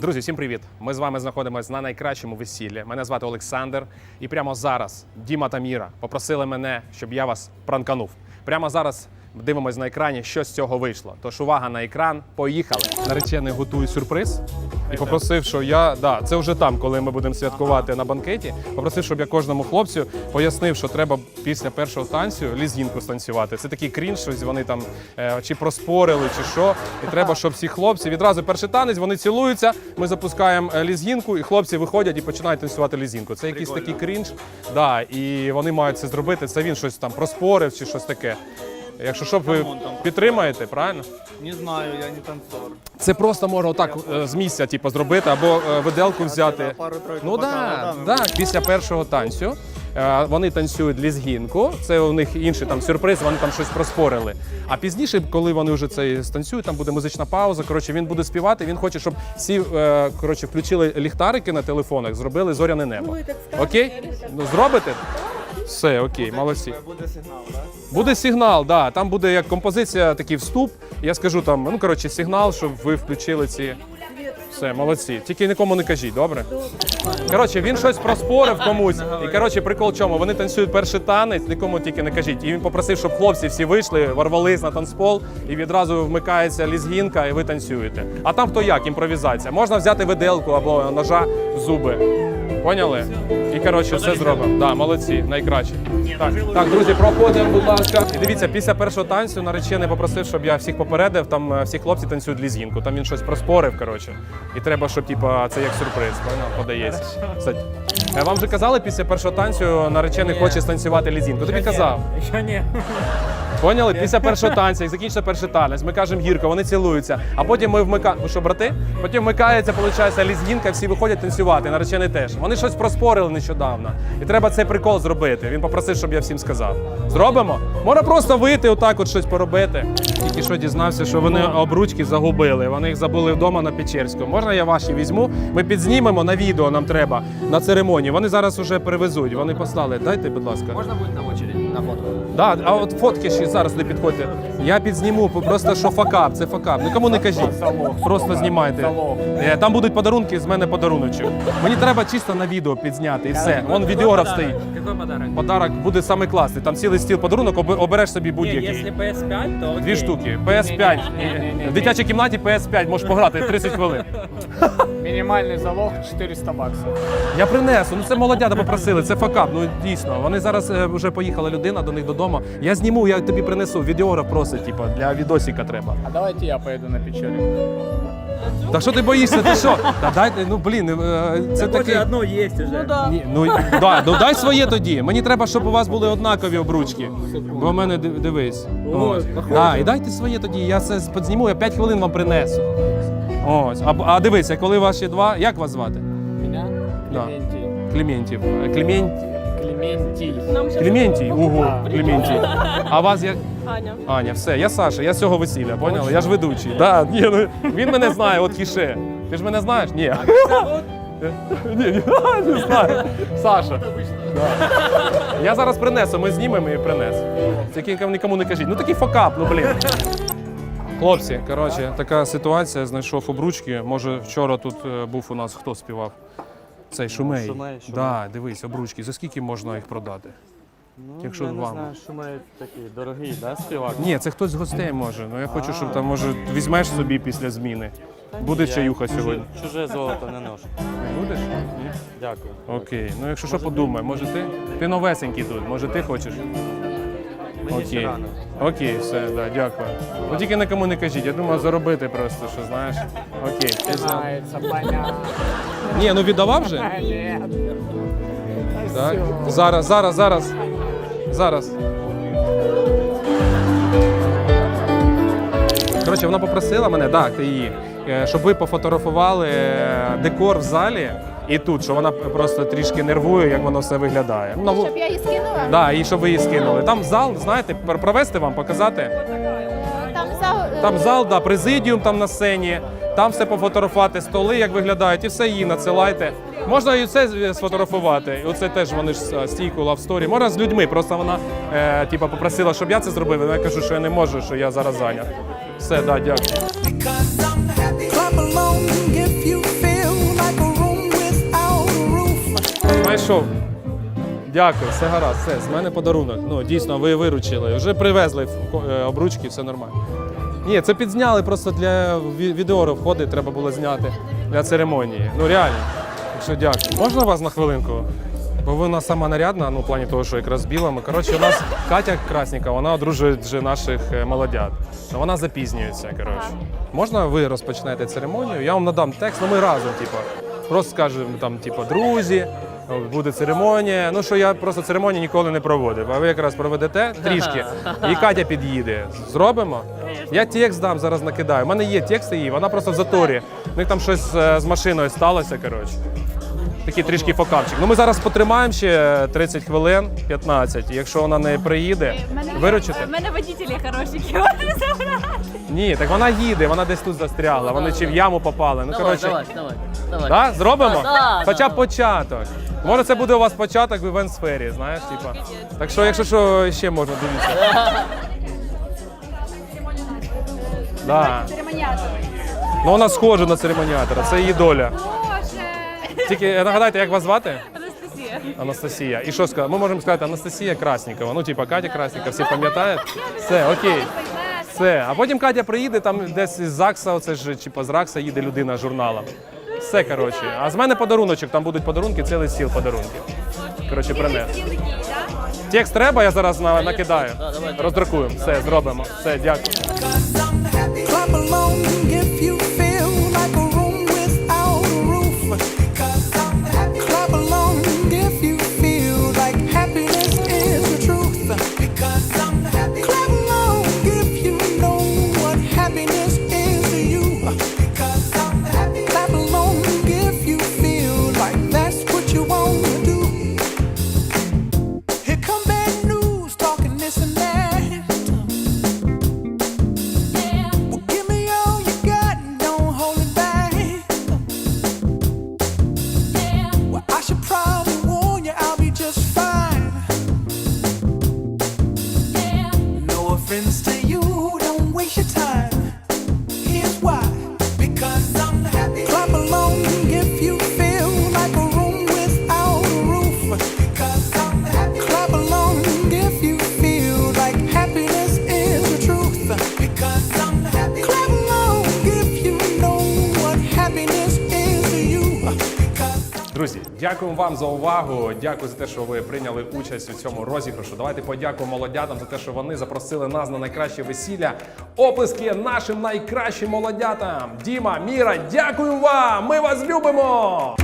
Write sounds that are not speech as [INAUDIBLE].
Друзі, всім привіт! Ми з вами знаходимося на найкращому весіллі. Мене звати Олександр. І прямо зараз Діма та Міра попросили мене, щоб я вас пранканув. Прямо зараз дивимось на екрані, що з цього вийшло. Тож увага на екран, поїхали. Наречений готує сюрприз і попросив, що я да, це вже там, коли ми будемо святкувати на банкеті. Попросив, щоб я кожному хлопцю пояснив, що треба після першого танцю лізгінку станцювати. Це такий крінж, щось вони там е, чи проспорили, чи що. І треба, щоб всі хлопці відразу перший танець, вони цілуються. Ми запускаємо е, лізгінку, і хлопці виходять і починають танцювати лізгінку. Це якийсь такий крінж. Да, і вони мають це зробити. Це він щось там проспорив чи щось таке. Якщо що, ви підтримаєте, правильно? Не знаю, я не танцор. Це просто можна отак е, з місця, типу, зробити або е, виделку взяти. пару-тройку Ну бокалів, да, да, після першого танцю. е, Вони танцюють лізгінку, це у них інший там сюрприз, вони там щось проспорили. А пізніше, коли вони вже це станцюють, там буде музична пауза. Коротше, він буде співати. Він хоче, щоб всі е, коротше, включили ліхтарики на телефонах, зробили зоряне небо. Окей? Ну зробите? Все, окей, молодці. Буде сигнал, так? Буде сигнал, да. Там буде як композиція, такий вступ. Я скажу там, ну коротше, сигнал, щоб ви включили ці. Все, молодці. Тільки нікому не кажіть, добре? Коротше, він щось проспорив комусь. І коротше, прикол чому? Вони танцюють перший танець, нікому тільки не кажіть. І він попросив, щоб хлопці всі вийшли, ворвались на танцпол, і відразу вмикається лізгінка, і ви танцюєте. А там хто як, імпровізація. Можна взяти виделку або ножа в зуби. Поняли? І коротше, все зробимо. Да, молодці, найкраще. Так, так, друзі, проходимо, будь ласка. І дивіться, після першого танцю наречений попросив, щоб я всіх попередив. Там е, всі хлопці танцюють лізгінку. Там він щось проспорив, коротше. І треба, щоб типа це як сюрприз, поняв, подається. Все. Е, Вам вже казали після першого танцю наречений хоче станцювати лізінку. Тобі казав. Ще ні. Поняли? Після першого танцю, як закінчиться перший танець, ми кажемо гірко, вони цілуються. А потім ми вмикаємо. Що, брати? Потім вмикається, виходить, лізгінка, всі виходять танцювати, наречений теж. Вони щось проспорили нещодавно. І треба цей прикол зробити. Він попросив, щоб я всім сказав. Зробимо? Можна просто вийти, отак от щось поробити. Тільки що дізнався, що вони обручки загубили. Вони їх забули вдома на Печерську. Можна я ваші візьму? Ми підзнімемо на відео, нам треба на церемонії. Вони зараз уже перевезуть. Вони послали. Дайте, будь ласка. Можна бути на очередь на фото? Да, а от фотки ще зараз не підходьте. Я підзніму, просто що факап, це факап. Нікому не кажіть. Просто знімайте. Е, Там будуть подарунки, з мене подаруночок. Мені треба чисто на відео підзняти і все. Вон відеограф стоїть. Какой подарок? Подарок буде саме класний. Там цілий стіл подарунок, обереш собі Не, будь-який. если PS5, то окей. Дві штуки. PS5. В дитячій кімнаті PS5, можеш пограти [LAUGHS] 30 хвилин. Мінімальний залог 400 баксів. Я принесу. Ну це молодята попросили, це факап. Ну дійсно. Вони зараз е, вже поїхала людина до них додому. Я зніму, я тобі принесу. Відеограф просить, типу, для відосика треба. А давайте я поїду на печері. Та що ти боїшся? Ти що? Та дайте, ну блін, е, це Так вот такий. же одно есть уже. Ні, ну да, ну дай своє тоді. Мені треба, щоб у вас були однакові обручки. Бо в мене див- дивись. Ось. А, і дайте своє тоді. Я це підзніму, я 5 хвилин вам принесу. Ось. А, а дивися, коли ваші два. Як вас звати? Мене? Да. Клементій. Клементів. Е, Клемент... Клементій. Клементій. Ого, Клементій. А вас як? Аня. Аня, все, я Саша, я з цього весілля, поняли? Я ж ведучий. Да, ні, ну, він мене знає, от хіше. Ти ж мене знаєш? Ні. [LAUGHS] Ні, ні, [LAUGHS] не знаю. Саша. Да. Я зараз принесу, ми знімемо і принесу. Тільки нікому не кажіть. Ну такий факап, ну блін. Хлопці, коротше, така ситуація. Знайшов обручки. Може, вчора тут е, був у нас хто співав? Цей шумей. Шумей, Шумей. Да, дивись, обручки. За скільки можна їх продати? Ну, Якщо я не вам. знаю, має такий дорогий, да, співак? Ні, це хтось з гостей може. Ну я хочу, щоб там може візьмеш собі після зміни. Буде Я чаюха чуже- сьогодні. Чуже золото не ношу. Будеш? Дякую. Окей. Ну якщо що подумай, може ти? Ти новесенький тут, може ти хочеш? Мені ще Окей. рано. Окей, все, да, дякую. Ну тільки нікому не кажіть, я думаю, заробити просто, що знаєш. Окей. зна- понятно. Ні, ну віддавав вже? Ні. Так. Зараз, зараз, зараз. Зараз. Коротше, вона попросила мене, так, ти її, е, щоб ви пофотографували е, декор в залі і тут, що вона просто трішки нервує, як воно все виглядає. Ну, Щоб я її скинула? Да, і щоб ви її скинули. Там зал, знаєте, пр- провести вам, показати. Там за Там зал, да, президіум там на сцені, там все пофотографувати, столи, як виглядають, і все їй надсилайте. Можна і це е, сфотографувати. І оце теж вони ж е, стійку love story. Можна з людьми. Просто вона е, типа, попросила, щоб я це зробив. і Я кажу, що я не можу, що я зараз зайнят. Все, да, дякую. Знайшов. Дякую, все гаразд, все, з мене подарунок. Ну, дійсно, ви виручили. Вже привезли е, обручки, все нормально. Ні, це підзняли просто для ві- відео входить, треба було зняти для церемонії. Ну реально. Так що дякую. Можна вас на хвилинку? Бо нас сама нарядна, ну в плані того, що якраз з білими. Коротше, у нас Катя Красніка, вона одружує вже наших е, молодят. Ну, вона запізнюється. Коротше. Можна ви розпочнете церемонію? Я вам надам текст, ну ми разом, типу. Просто скажемо там, типу, друзі, буде церемонія. Ну що я просто церемонію ніколи не проводив. А ви якраз проведете трішки, і Катя під'їде. Зробимо? Я текст дам, зараз накидаю. У мене є текст її, вона просто в заторі. У них там щось е, з машиною сталося, коротше. Такий трішки фокапчик. Ну ми зараз потримаємо ще 30 хвилин, 15. Якщо вона не приїде, виручите? У мене водителі хороші, можна забрати. Ні, так вона їде, вона десь тут застрягла. Вони чи в яму попали. Ну Давай, коротше, давай, давай, давай. Да? Зробимо? Да, Хоча б да. початок. Може, це буде у вас початок в івент-сфері, знаєш, типа. Так що, якщо що, ще можна дивитися. Да. Ну вона схожа на церемоніатора, це її доля. Тільки е, нагадайте, як вас звати? Анастасія. Анастасія. І що сказати? Ми можемо сказати Анастасія Краснікова. Ну, типа Катя Краснікова, всі пам'ятають? Все, окей. Все. А потім Катя приїде, там десь із ЗАГСа, оце ж типа з РАКСа їде людина з журналом. Все, коротше. А з мене подаруночок, там будуть подарунки, цілий стіл подарунків. Коротше, принес. Текст треба, я зараз на- накидаю. Роздрукуємо. Все, зробимо. Все, дякую. Дякуємо вам за увагу. Дякую за те, що ви прийняли участь у цьому розіграшу. Давайте подякуємо молодятам за те, що вони запросили нас на найкраще весілля. Оплески нашим найкращим молодятам. Діма, Міра, дякую вам! Ми вас любимо!